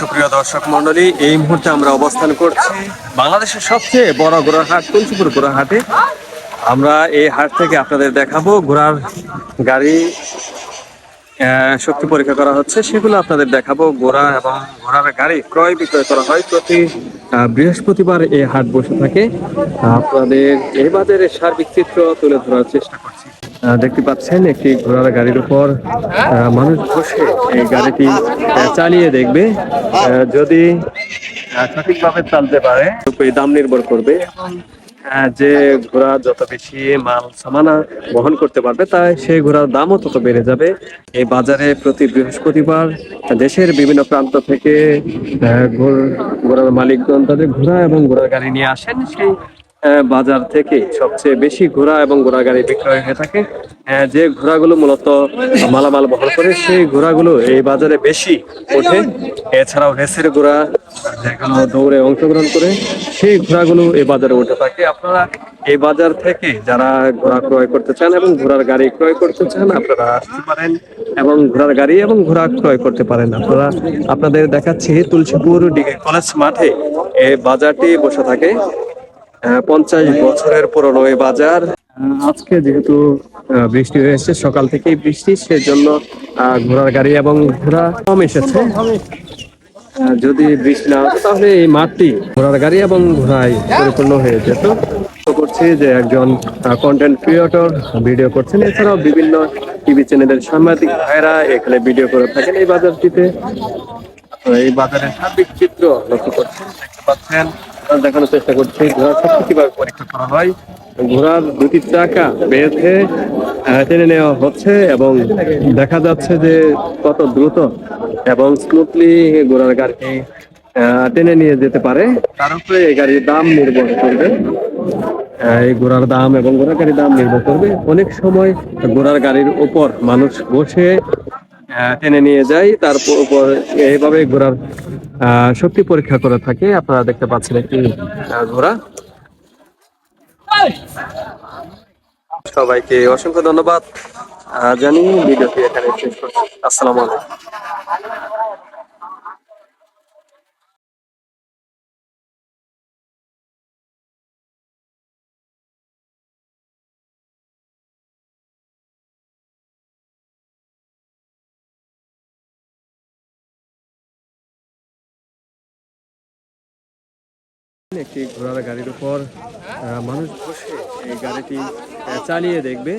সুপ্রিয় দর্শক মন্ডলী এই মুহূর্তে আমরা অবস্থান করছি বাংলাদেশের সবচেয়ে বড় ঘোড়ার হাট তুলসীপুর ঘোড়ার হাটে আমরা এই হাট থেকে আপনাদের দেখাবো, ঘোড়ার গাড়ি শক্তি পরীক্ষা করা হচ্ছে, সেগুলো আপনাদের দেখাবো। ঘোড়া এবং ঘোড়ার গাড়ি ক্রয় বিক্রয় করা হয় প্রতি বৃহস্পতিবার এই হাট বসে থাকে। আপনাদের এই বাজারের সার্বিক চিত্র তুলে ধরার চেষ্টা করছি। দেখতে পাচ্ছেন, একটি ঘোড়ার গাড়ির উপর মানুষ বসে এই গাড়িটি চালিয়ে দেখবে। যদি সঠিকভাবে চালতে পারে দাম নির্ভর করবে। যে ঘোড়া যত বেশি মাল, সামানা বহন করতে পারবে তাই সেই ঘোড়ার দামও তত বেড়ে যাবে। এই বাজারে প্রতি বৃহস্পতিবার দেশের বিভিন্ন প্রান্ত থেকে ঘোড়ার মালিকগণ তাদের ঘোড়া এবং ঘোড়ার গাড়ি নিয়ে আসেন। সেই বাজার থেকে সবচেয়ে বেশি ঘোড়া এবং ঘোড়া গাড়ি বিক্রয় হয়ে থাকে। যে ঘোড়াগুলো মূলত মালামাল বহন করে, সেই ঘোড়াগুলো এই বাজারে বেশি ওঠে। এছাড়াও রেসের ঘোড়া যেগুলো দৌড়ে অংশগ্রহণ করে, সেই ঘোড়াগুলো এই বাজারে উঠে থাকে। আপনারা এই বাজার থেকে যারা ঘোড়া ক্রয় করতে চান এবং ঘোড়ার গাড়ি ক্রয় করতে চান, আপনারা আসতে পারেন এবং ঘোড়ার গাড়ি এবং ঘোড়া ক্রয় করতে পারেন। আপনারা, আপনাদের দেখাচ্ছি তুলসীপুর ডিগ্রি কলেজ মাঠে এই বাজারটি বসে থাকে। পঞ্চাশ বছরের পুরনো এই বাজার। আজকে যেহেতু বৃষ্টি হয়েছে সকাল থেকেই বৃষ্টি, সেজন্য ঘোড়ার গাড়ি এবং ঘোড়া কম এসেছে। যদি বৃষ্টি না হতো, তাহলে এই মাঠটি ঘোড়ার গাড়ি এবং ঘোড়ায় পরিপূর্ণ হয়ে যেত। করছি যে একজন কন্টেন্ট ক্রিয়েটর ভিডিও করছেন। এছাড়াও বিভিন্ন টিভি চ্যানেলের সাংবাদিক ভাইরা এখানে ভিডিও করে থাকেন এই বাজারটিতে। এই বাজারের সার্বিক চিত্র লক্ষ্য করছেন, দেখতে পাচ্ছেন দেখানোর চেষ্টা করছি। ঘোড়ার শক্তি পরীক্ষা করা হয়? ঘোড়ার দুটি চাকা বেঁধে টেনে নেওয়া হচ্ছে এবং দেখা যাচ্ছে যে কত দ্রুত এবং স্মুথলি ঘোড়ার গাড়িটি টেনে নিয়ে যেতে পারে। তার উপরে এই গাড়ির দাম নির্ভর করবে। এই ঘোড়ার দাম এবং ঘোড়ার গাড়ির দাম নির্ভর করবে। অনেক সময় ঘোড়ার গাড়ির উপর মানুষ বসে টেনে নিয়ে যায় তারপর উপর এইভাবে ঘোড়ার শক্তি পরীক্ষা করে থাকে। আপনারা দেখতে পাচ্ছেন একটি ঘোড়া। সবাইকে অসংখ্য ধন্যবাদ। জানি ভিডিওটি এখানে শেষ করছি। আসসালামু আলাইকুম। একটি ঘোড়ার গাড়ির উপর মানুষ বসে এই গাড়িটি চালিয়ে দেখবে।